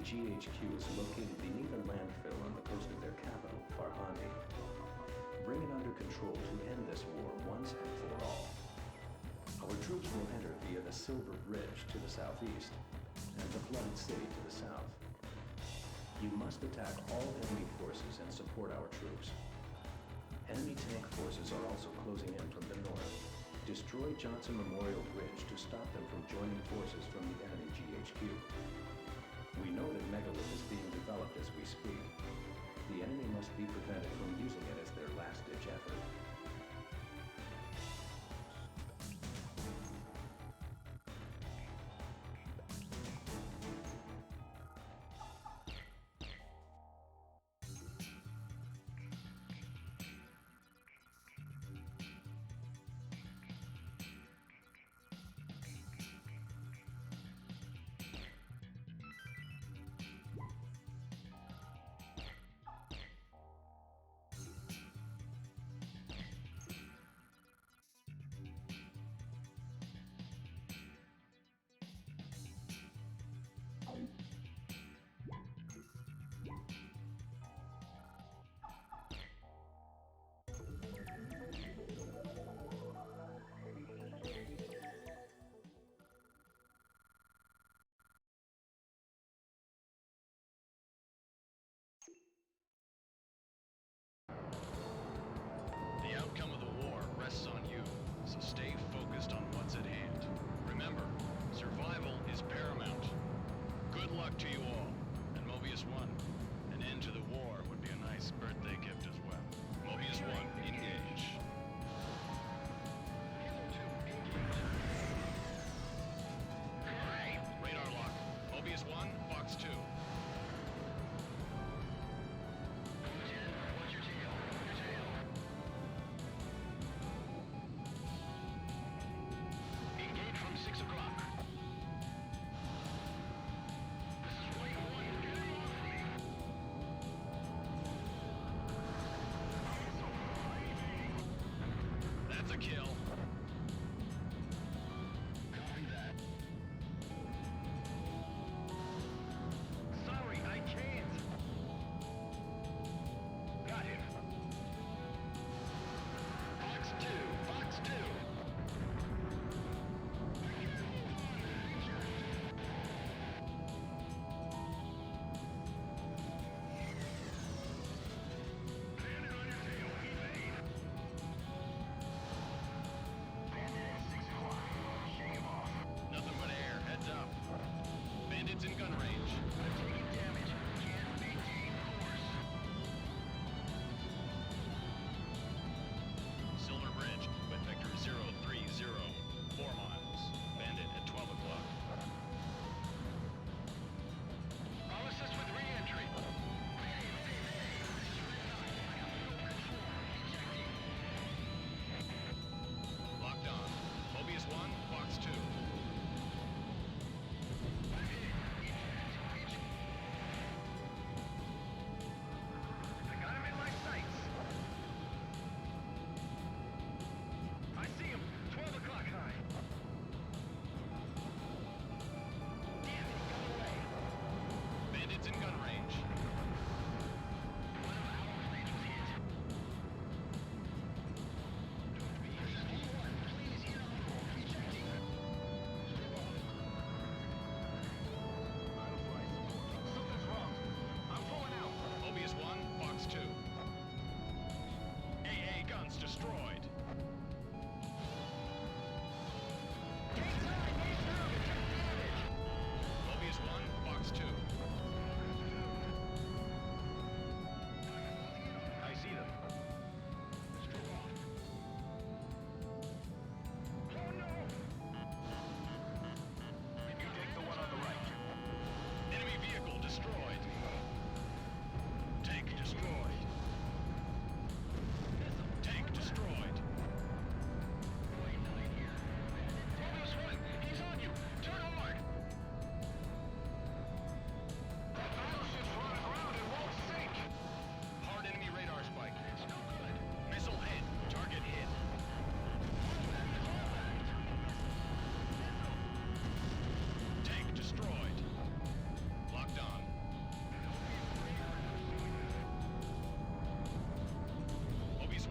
GHQ is located beneath a landfill on the coast of their capital, Farhandi. Bring it under control to end this war once and for all. Our troops will enter via the Silver Bridge to the southeast and the flooded city to the south. You must attack all enemy forces and support our troops. Enemy tank forces are also closing in from the north. Destroy Johnson Memorial Bridge to stop them from joining forces from the enemy GHQ. We know that Megalith is being developed as we speak. The enemy must be prevented from using it as their last-ditch effort. That's a kill.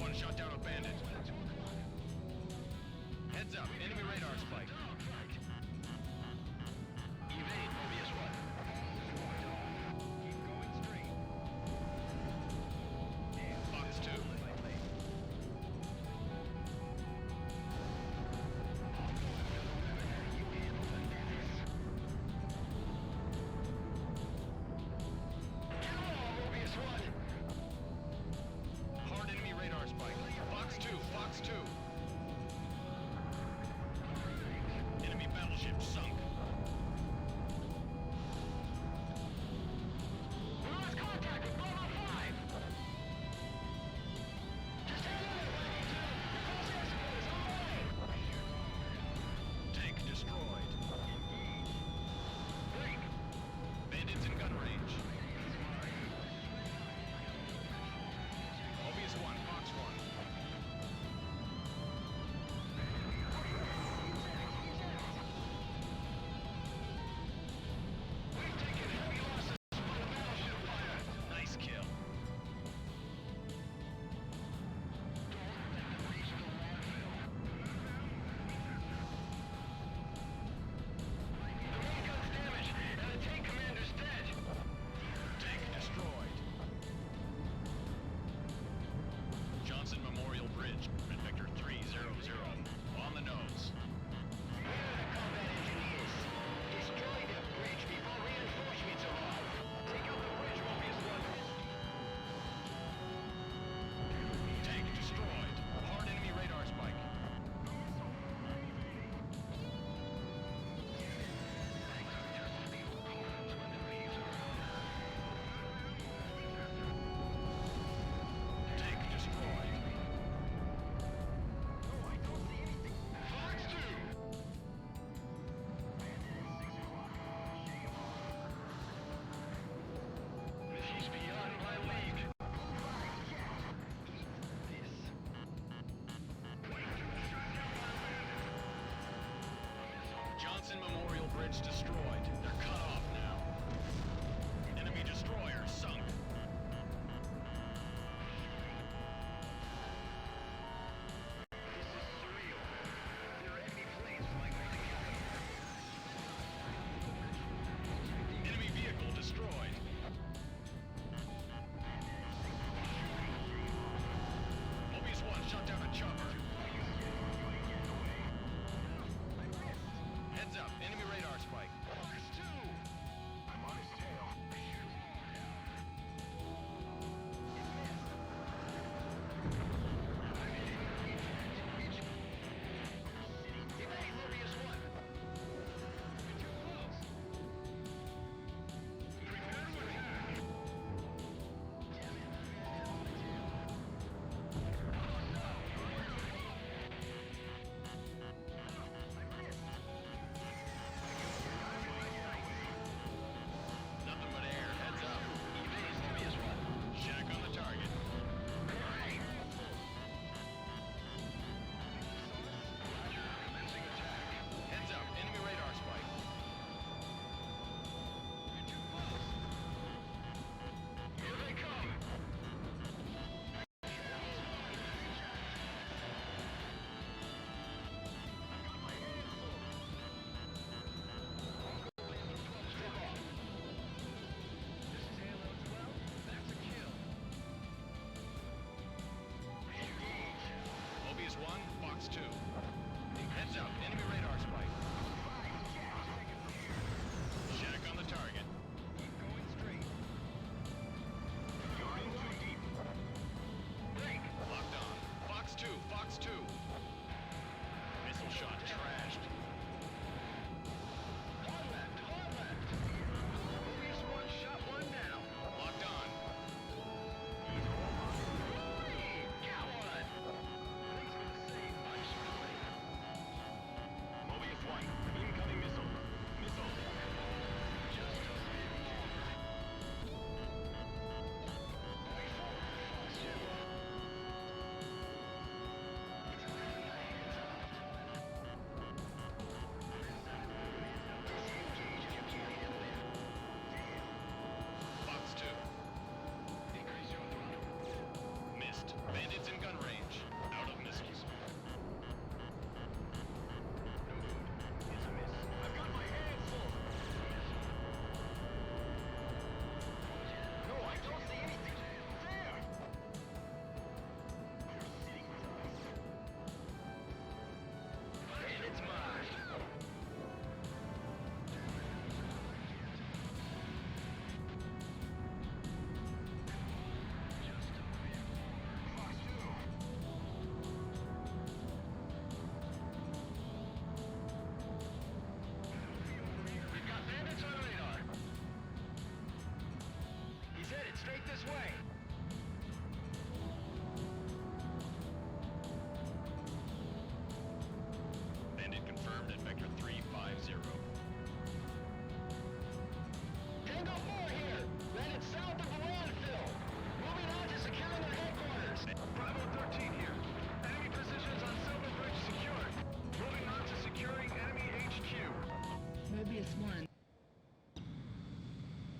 one shot. Hudson Memorial Bridge destroyed. Heads up, enemy radar. one.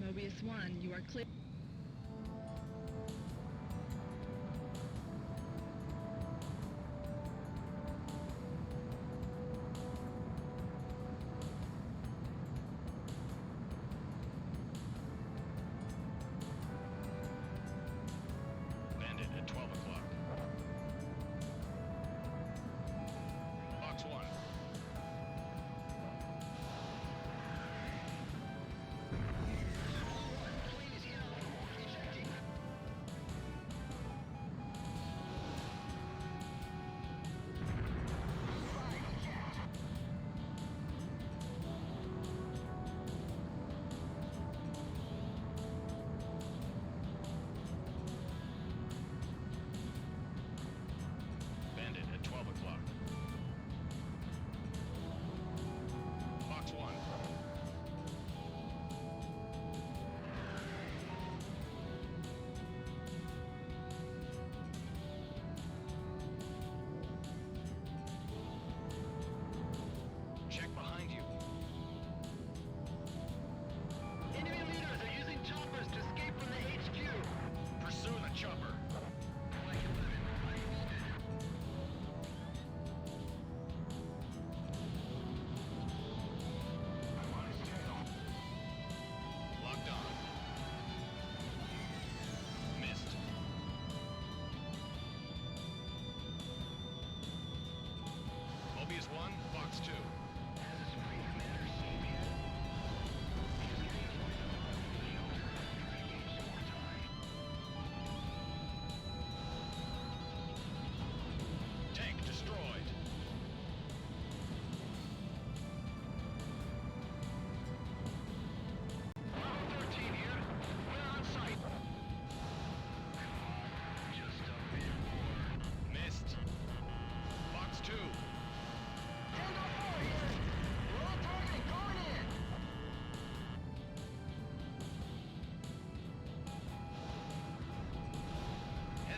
Mobius 1, you are clear.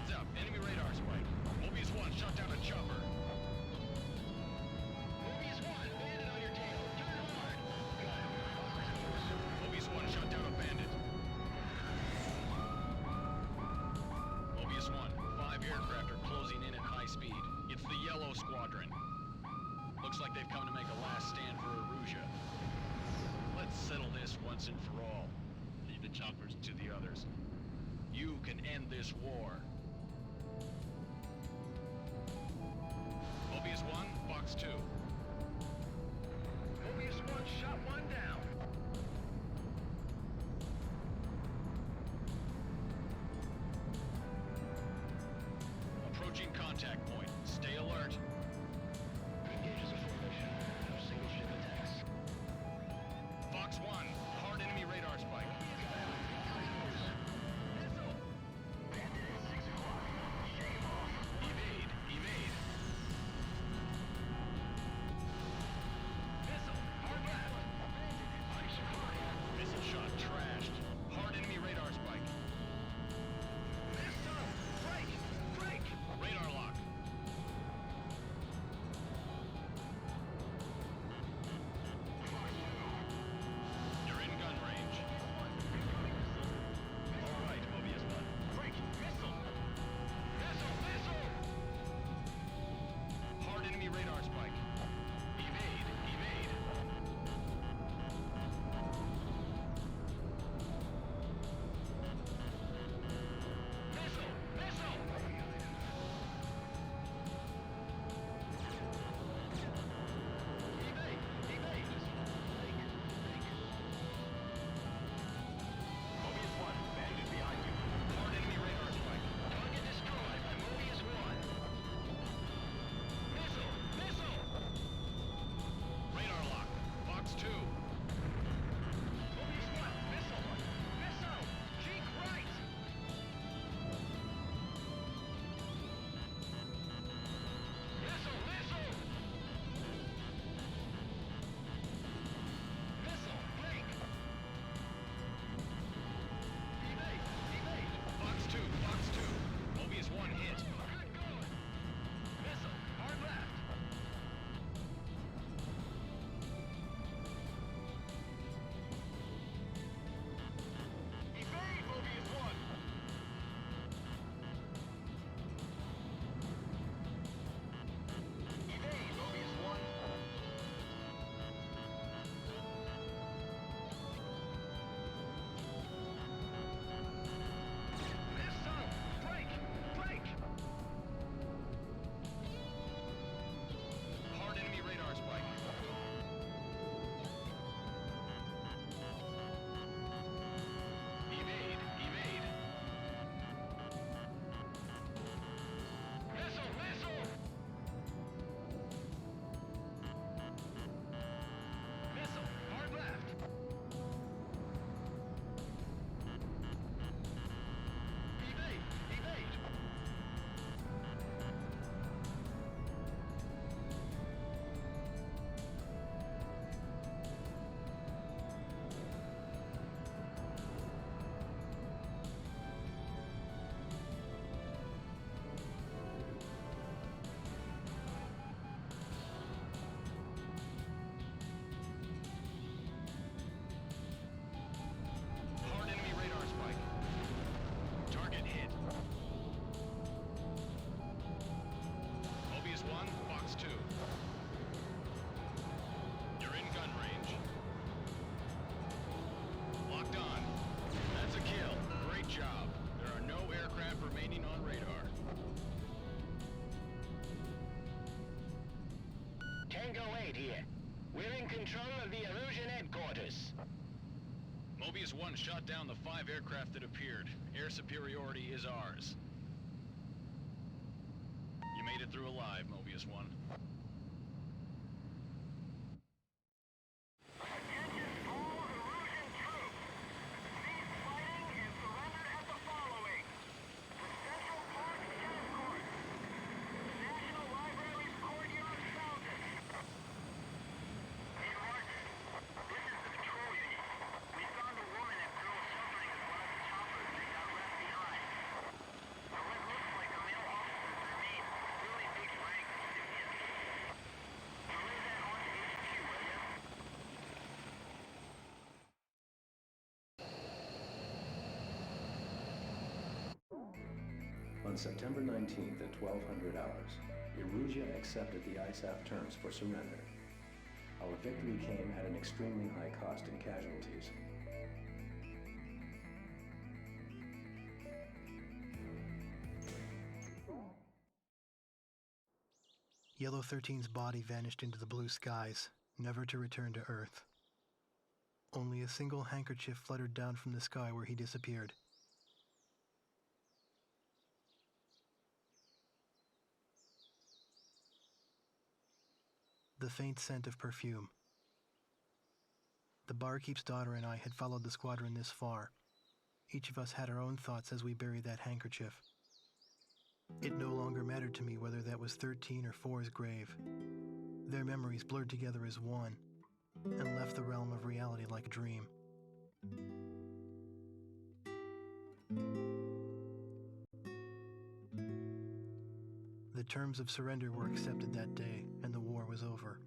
Heads up, enemy radar spike. Mobius 1 shot down a chopper. Mobius 1, bandit on your tail. Turn hard. Mobius 1 shot down a bandit. Mobius 1, five aircraft are closing in at high speed. It's the Yellow Squadron. Looks like they've come to make a last stand for Aruja. Let's settle this once and for all. Leave the choppers to the others. You can end this war. Fox 2. Mobius-1 shot down the five aircraft that appeared. Air superiority is ours. You made it through alive, Mobius-1. On September 19th at 1200 hours, Erusia accepted the ISAF terms for surrender. Our victory came at an extremely high cost in casualties. Yellow 13's body vanished into the blue skies, never to return to Earth. Only a single handkerchief fluttered down from the sky where he disappeared. The faint scent of perfume. The barkeep's daughter and I had followed the squadron this far. Each of us had our own thoughts as we buried that handkerchief. It no longer mattered to me whether that was 13 or 4's grave. Their memories blurred together as one and left the realm of reality like a dream. The terms of surrender were accepted that day, was over.